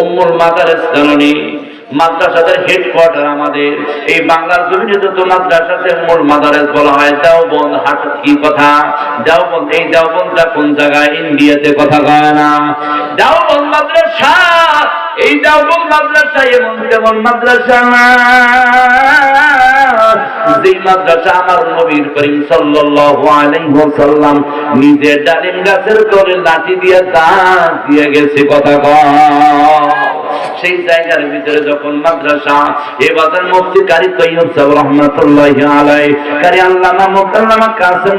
উম্মুল মাদারেস জননী, মাদ্রাসাদের হেডকোয়ার্টার আমাদের। এই বাংলার জমিনে তো মাদ্রাসাতে মূল মাদারেস বলা হয়। দেওবন হাট কি কথা? দেওবন এই দেওবনটা কোন জায়গায়, ইন্ডিয়াতে কথা কয় না। দেওবন মাদ্রাসা! এই দেওবন মাদ্রাসা, এমন তেমন মাদ্রাসা যেই মাদ্রাসা আমার নবীর করিম সাল্লাল্লাহু আলাইহি ওয়াসাল্লাম নিজে ডালিম গাছের করে লাঠি দিয়ে দাঁত দিয়ে গেছে, কথা কয়। সেই জায়গার ভিতরে যখন মাদ্রাসা, এ বাজার মুফতি কারি আলাই কারি কাসিম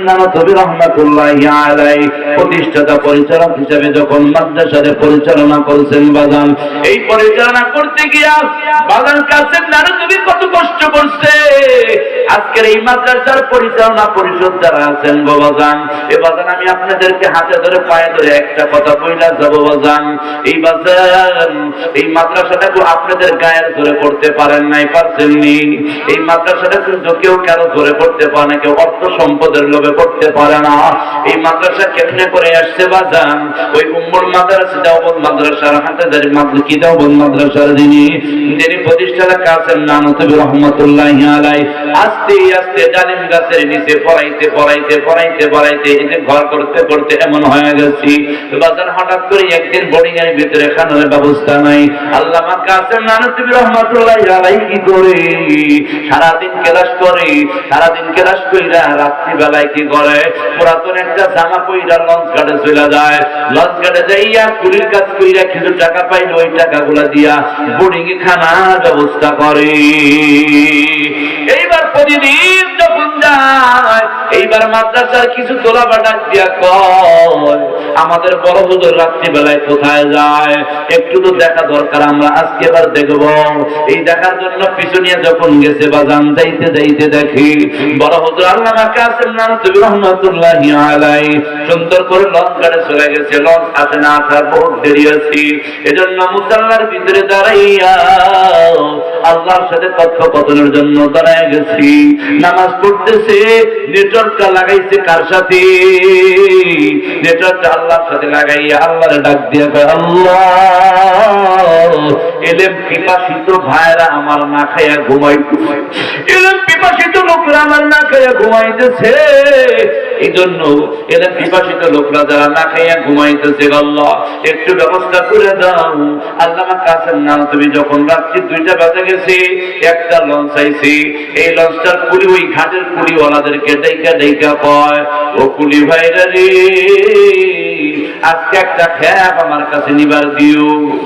আলাই প্রতিষ্ঠাতা পরিচালক হিসেবে যখন মাদ্রাসারে পরিচালনা করছেন বাজান, এই পরিচালনা করতে গিয়া বাজান কাসিম কত কষ্ট করছে। আজকের এই মাদ্রাসার পরিচালনা পরিষদ যারা আছেন গো বাজান, এ বাজান আমি আপনাদেরকে হাতে ধরে পায়ে ধরে একটা কথা বইলা যাব বাজান, এই বাজান, এই মাদ্রাসাটা তো আপনাদের গায়ের ধরে পড়তে পারেন নাই পারছেননি এই মাদ্রাসাটা কিন্তু কেউ কেন ধরে পড়তে পারে না, কেউ অর্থ সম্পদের লোভে পড়তে পারে না। এই মাদ্রাসা কেমনে করে আসছে বাজান? ওই উম্মুল মাদ্রাসা দেওবন মাদ্রাসার হাতে ধরে মাদ্রাসা কি দেওবন মাদ্রাসার যিনি যিনি প্রতিষ্ঠাতা কাছেন নানতবি রহমতুল্লাহ আলাই আস্তে আস্তে জালিম গাছের নিচে পড়াইতে পড়াইতে পড়াইতে পড়াইতে যে ঘর করতে করতে এমন হয়ে গেছি। বাজার হঠাৎ করে একদিন বোর্ডিং এর ভিতরে খানার ব্যবস্থা নাই। আল্লামা কাসেম নানতুবি রহমাতুল্লাহ আলাই কি করে? সারাদিন ক্লাস করে, সারাদিন ক্লাস কইরা রাত্রি বেলায় কি করে? পুরাতন একটা জামা কইরা লঞ্চ ঘাটে চলে যায়। লঞ্চ ঘাটে যাইয়া কুলির কাজ কইরা কিছু টাকা পাইলে, ওই টাকাগুলা দিয়া বোর্ডিং খানার ব্যবস্থা করে। এইবার প্রতিদিন যখন যায়, এইবার মাদ্রাসার কিছু তোলা বাটাক দিয়া কয়, আমাদের বড় হুজুর রাত্রি বেলায় কোথায় যায়? একটু তো দেখা দরকার, আমরা আজকে এবার দেখব। এই দেখার জন্য পিছু নিয়ে যখন গেছে বাজান যাইতে যাইতে দেখি, বড় হুজুর আল্লামা কাসিম নাম তুমি রহমাতুল্লাহ আলাই সুন্দর করে লঞ্চ ঘাটে চলে গেছে লঞ্চ আসে না আসার বহুত দেরি আছে। এজন্য মুসাল্লার ভিতরে দাঁড়াইয়া আল্লাহর সাথে কথোপকথনের জন্য গেছি। নামাজ পড়তেছে, নেটওয়ার্কটা লাগাইছে কার সাথে? নেটওয়ার্কটা আল্লাহর সাথে লাগাইয়া আল্লাহরে ডাক দিয়ে কয়, আল্লাহ, এলেম পিপাসিত ভাইরা আমার না খাইয়া ঘুমাইতেছে। এলেম পিপাসিত লোকরা আমার না খাইয়া ঘুমাইতেছে। এই জন্য এলেম পিপাসিত লোকরা যারা না খাইয়া ঘুমাইতেছে, আল্লাহ, একটু ব্যবস্থা করে দাও। আল্লাহ কাছের নাম তুমি যখন রাত্রি দুইটা বাজে গেছে, একটা লঞ্চ আইছি এই লঞ্চটার কুলি ওই ঘাটের কুলিওয়ালাদেরকে ডেকা ডেকা কয়, ও কুলি ভাইরা রে আজকে একটা খ্যাপ আমার কাছে নিবার দিও।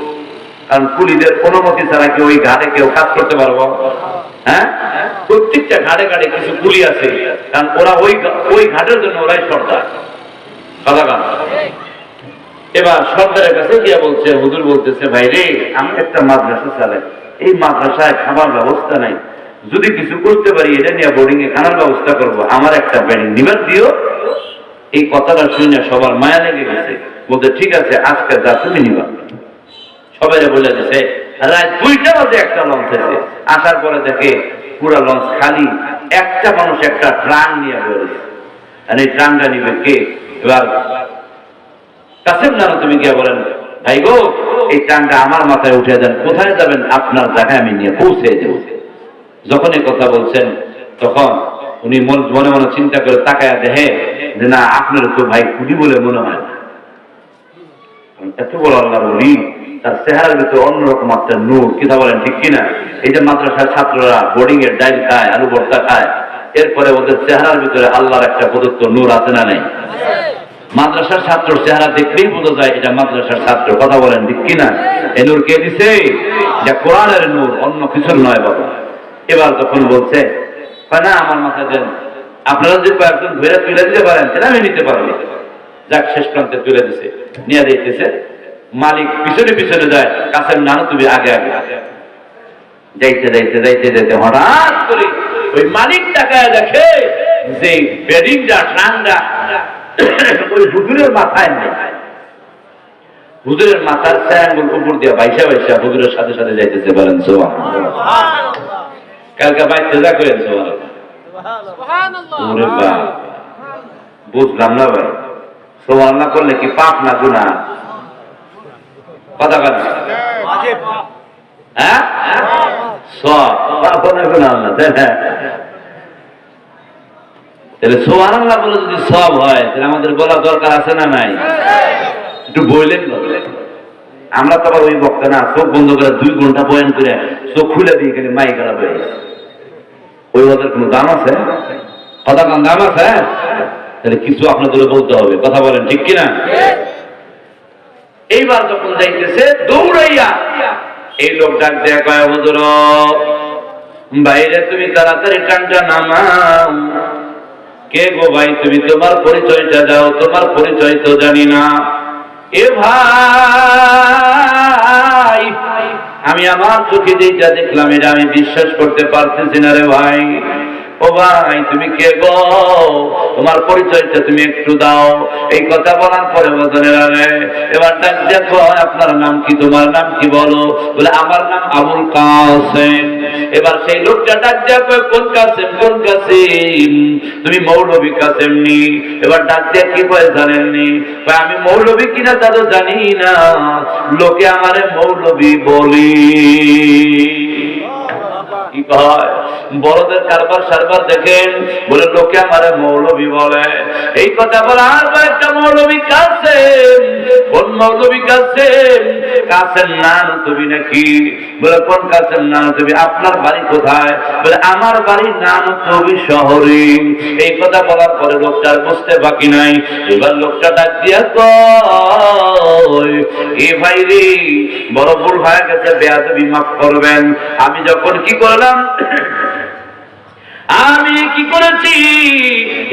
কারণ কুলিদের অনুমতি ছাড়া কি ওই ঘাটে কেউ কাজ করতে পারব। হ্যাঁ? প্রত্যেকটা ঘাটে ঘাটে কিছু কুলি আছে। কারণ ওরা ওই ওই ঘাটের জন্য ওরাই সর্দার। কথা কান। এবার সর্দারের কাছে গিয়া বলছে, হুজুর বলতেছে, ভাই রে, আমি একটা মাদ্রাসা চালাই। এই মাদ্রাসায় খাবার ব্যবস্থা নাই। যদি কিছু করতে পারি, এটা নিয়ে বোর্ডিং এ খানার ব্যবস্থা করব। আমার একটা ব্যাংক নিবার দিও। এই কথাটা শুনে সবার মায়া লেগে গেছে। বলতে, ঠিক আছে, আজকে যা তুমি নিবা। সবাই বলে দিছে, রাত দুইটা বাজে একটা লঞ্চ আছে আসার পরে দেখে পুরা লঞ্চ খালি। একটা মানুষ একটা ট্রান নিয়ে বেরোছে আর এই ট্রানটা নিবে কে? এবার কাসেম জানো তুমি গিয়ে বলেন, ভাই গো, এই ট্রানটা আমার মাথায় উঠে দেন। কোথায় যাবেন? আপনার জায়গায় আমি নিয়ে পৌঁছে দেব। যখন এই কথা বলছেন, তখন উনি মন- মনে চিন্তা করে তাকায় দেখে যে না, আপনার তো ভাই কুড়ি বলে মনে হয় এত বড় আল্লাহ বলি তার চেহারার ভিতরে অন্যরকম একটা নূর কিনা বলেন ঠিক কিনা? এই যে মাদ্রাসার ছাত্ররা বোর্ডিং এর ডাইল খায়, আলু ভর্তা খায়, এরপরে ওদের চেহারার ভিতরে আল্লাহর একটা প্রদত্ত নূর আছে না নেই? মাদ্রাসার ছাত্র চেহারা দেখলেই বোঝা যায় এটা মাদ্রাসার ছাত্র, কথা বলেন ঠিক কিনা? এ নূর কে দিছে? এটা কোরআনের নূর, অন্য কিছুর নয় বাবা। এবার তখন বলছে না আমার মাথায় দেন, আপনারা যদি কয়েকজন ধরে তুলে দিতে পারেন, তাহলে আমি নিতে পারব। যাক, শেষ প্রান্তে তুলে দিছে। নিয়ে দিতেছে মালিক পিছনে পিছনে যায় কাছের নানু, তুমি আগে আগে। যাইতে যাইতে যাইতে যাইতে হঠাৎ করে ওই মালিক দেখে যে বেডিংটা ট্রানটা ওই হুজুরের মাথায় নেই। হুজুরের মাথার উপর দিয়ে বাইসা বাইসা হুজুরের সাথে সাথে যাইতেছে বলেন কালকে বাইতে যা বুঝলাম না ভাই। সোমান না করলে কি পাপ না গুনা কথা হ্যাঁ? সব হয় আমাদের দরকার আছে না নাই? একটু বললেন আমরা তো ওই বক্তা না চোখ বন্ধ করে দুই ঘণ্টা বয়ান করে চোখ খুলে দিয়ে গেলে মাই খারাপ হয়ে ওই ওদের কোনো দাম আছে? কথা কোন, দাম আছে? তাহলে কিছু আপনাদের বলতে হবে। কথা বলেন, ঠিক কিনা? এইবার যখন যাইতেছে, দৌড়াইয়া এই লোক ডাক দেয়া কয়, হুজুর, বাইরে তুমি তাড়াতাড়ি টানটা নামাও। কে গো ভাই, তুমি তোমার পরিচয়টা দাও, তোমার পরিচয় তো জানি না। এ ভাই আমি আমার চোখে যেটা দেখলাম এটা আমি বিশ্বাস করতে পারতেছি না রে ভাই। ও ভাই তুমি কে গো? তোমার পরিচয়টা তুমি একটু দাও। এই কথা বলার পরে বদনের আগে এবার ডাক দেখো আপনার নাম কি তোমার নাম কি বলো? বলে আমার নাম আবুল কাসেম। এবার সেই লোকটা ডাক দেখো কোন কাসেম কোন কাসেম? তুমি মৌলবী কাসেম নি। এবার ডাক দিয়ে কি করে জানেননি কয়, আমি মৌলবী কিনা তা তো জানি না। লোকে আমারে মৌলবী বলি। কি কয়? বড়দের কারবার সারবার দেখেন। বলে, লোকে আমারে মৌলবী বলে। এই কথা বলে, আর একটা মৌলবী কাছে। কোন মৌলবী কাছে? কাছের নাম তুমি নাকি? বলে, কোন কাছের নাম তুমি আপনার বাড়ি কোথায়? বলে, আমার বাড়ির নাম তুমি শহরে। এই কথা বলার পরে লোকটার বুঝতে বাকি নাই। এবার লোকটা ডাক দিয়া কয়, এ ভাই রে, বড় ভুল হয়ে গেছে, বেয়াদবি মাফ করবেন। আমি যখন কি করলাম আমি কি করেছি?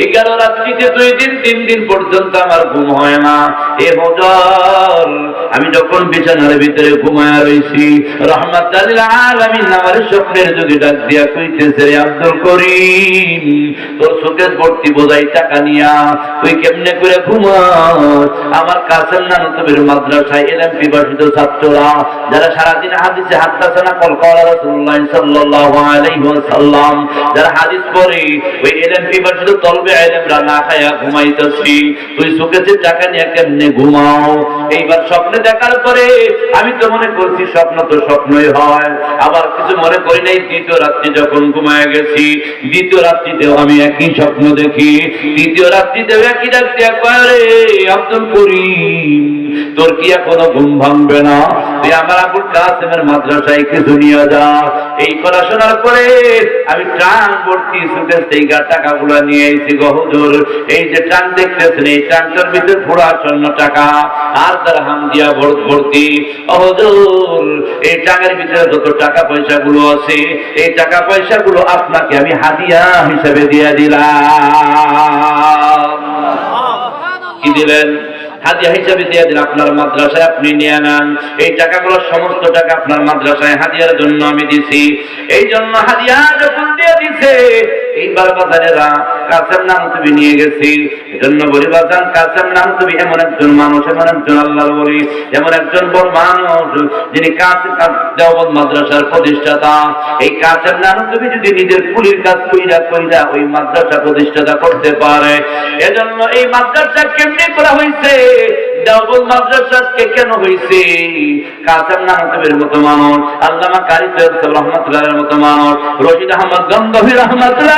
এগারো রাত্রিতে দুই দিন, তিন দিন পর্যন্ত আমার ঘুম হয় না। এ হজর আমি যখন বিছানার ভিতরে ঘুমায় রয়েছি রহমত আলামিন আমার স্বপ্নের যদি ডাক দিয়া কইতেছে, রে আব্দুল করিম, তোর সুকেশ ভর্তি বোঝাই টাকা নিয়া, তুই কেমনে করে ঘুমাস? আমার কাছের নানু তবির মাদ্রাসায় এলেম বিভাষিত ছাত্ররা, যারা সারাদিন হাদিসে হাদ্দাসে না কলকাতা রাসূলুল্লাহ সাল্লাল্লাহু আলাইহি ওয়াসাল্লাম, যারা হাদিস পড়ে, ওই এলেম বিভাষিত তলবে এলেমরা না খায়া ঘুমাইতেছি। তুই সুকেছে টাকা নিয়ে কেমনে ঘুমাও? এইবার স্বপ্নে দেখার পরে আমি তো মনে করছি স্বপ্ন তো স্বপ্নই হয়। আবার কিছু মনে করি নাই, দ্বিতীয় রাত্রি যখন ঘুমায় গেছি, দ্বিতীয় রাত্রিতেও আমি একই স্বপ্ন দেখি। দ্বিতীয় রাত্রিতেও একই ডাক দিয়া কয় রে আব্দুল করিম। তোর কি এখনও ঘুম ভাঙবে না? তুই আমার আবুল কাসেমের মাদ্রাসায় কিছু নিয়ে যা এই কথা শোনার পরে আমি ট্রান ভর্তি সুখে সেই টাকাগুলো নিয়ে এসেছি গো হুজুর। এই যে ট্রান দেখতেছেন, এই ট্রানটার ভিতরে পুরা স্বর্ণ টাকা। আর তার হাম দিয়া ভর- ভর্তি। ও হুজুর, এই টাকার ভিতরে যত টাকা পয়সা গুলো আছে, এই টাকা পয়সা গুলো আপনাকে আমি হাদিয়া হিসেবে দিয়ে দিলাম। কি দিলেন? হাদিয়া হিসাবে দিয়ে দিন, আপনার মাদ্রাসায় আপনি নিয়ে নেন। এই টাকাগুলো সমস্ত টাকা আপনার মাদ্রাসায় হাদিয়ার জন্য আমি দিছি। এই জন্য হাদিয়া যখন দিয়ে দিছে এইবার বাজারেরা কাসেম নাম তুমি নিয়ে গেছি। এজন্য বলি, বাজান, কাসেম নাম তুমি এমন একজন মানুষ, এমন একজন আল্লাহর বলি এমন একজন বড় মানুষ, যিনি কাসেম দেওবন্দ মাদ্রাসার প্রতিষ্ঠাতা। এই কাসেম নাম তুমি যদি নিজের কুলির কাজ কইরা কইরা ওই মাদ্রাসা প্রতিষ্ঠাতা করতে পারে। এজন্য এই মাদ্রাসা কেমনে করা হয়েছে দেওবন্দ মাদ্রাসা আজকে কেন হয়েছে কাসেম নামতের মতো মানুষ, আল্লামা কারি রহমতুল্লাহের মতো মানুষ, রশিদ আহমদ গঙ্গভী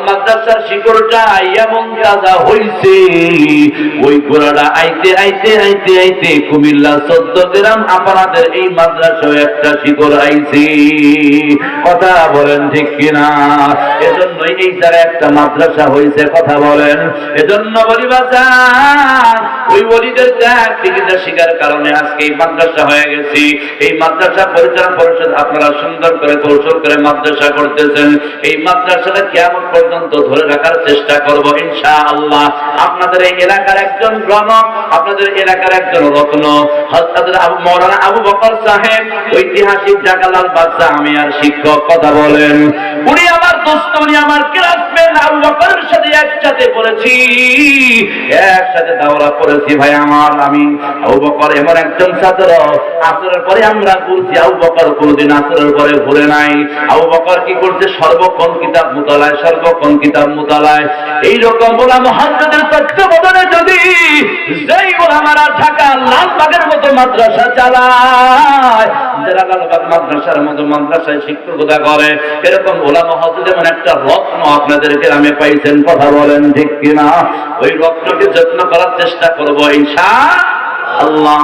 মাদ্রাসার শিকড়টা এমন হইছে। ওই আইতে আইতে আইতে আইতে কুমিল্লা চোদ্দ গ্রাম আপনাদের এই মাদ্রাসায় একটা শিকড় আইছে। কথা বলেন ঠিক কিনা? এজন্যই এই জায়গায় একটা মাদ্রাসা হয়েছে কথা বলেন। এজন্য ওই শিকার কারণে আজকে এই মাদ্রাসা হয়ে গেছি। এই মাদ্রাসা পরিচালনা পরিষদ আপনারা সুন্দর করে কৌশল করে মাদ্রাসা করতেছেন। এই মাদ্রাসাটা কেমন পর্যন্ত ধরে রাখার চেষ্টা করব ইনশা আল্লাহ আপনাদের এই এলাকার একজন রনক আপনাদের এলাকার একজন রত্ন হজরত আবু, মৌলানা আবু বকর সাহেব, ঐতিহাসিক জাগালাল বাদশাহ আমি আর শিক্ষক, কথা বলেন। উনি দোস্ত আমার ক্লাসমেট আবু বকরের সর্বক্ষণ কিতাব মুতালায়, সর্বক্ষণ কিতাব মুতালায়। এইরকম তত্ত্বাবধানে যদি যেই ঢাকা লালবাগের মতো মাদ্রাসা চালায়, যারা লালবাগ মাদ্রাসার মতো মাদ্রাসায় শিক্ষকতা করে, এরকম ওলা মহাজুদ এমন একটা রত্ন আপনাদের গ্রামে পাইছেন কথা বলেন ঠিক কিনা? ওই রত্নকে যত্ন করার চেষ্টা করব ইনশা আল্লাহ।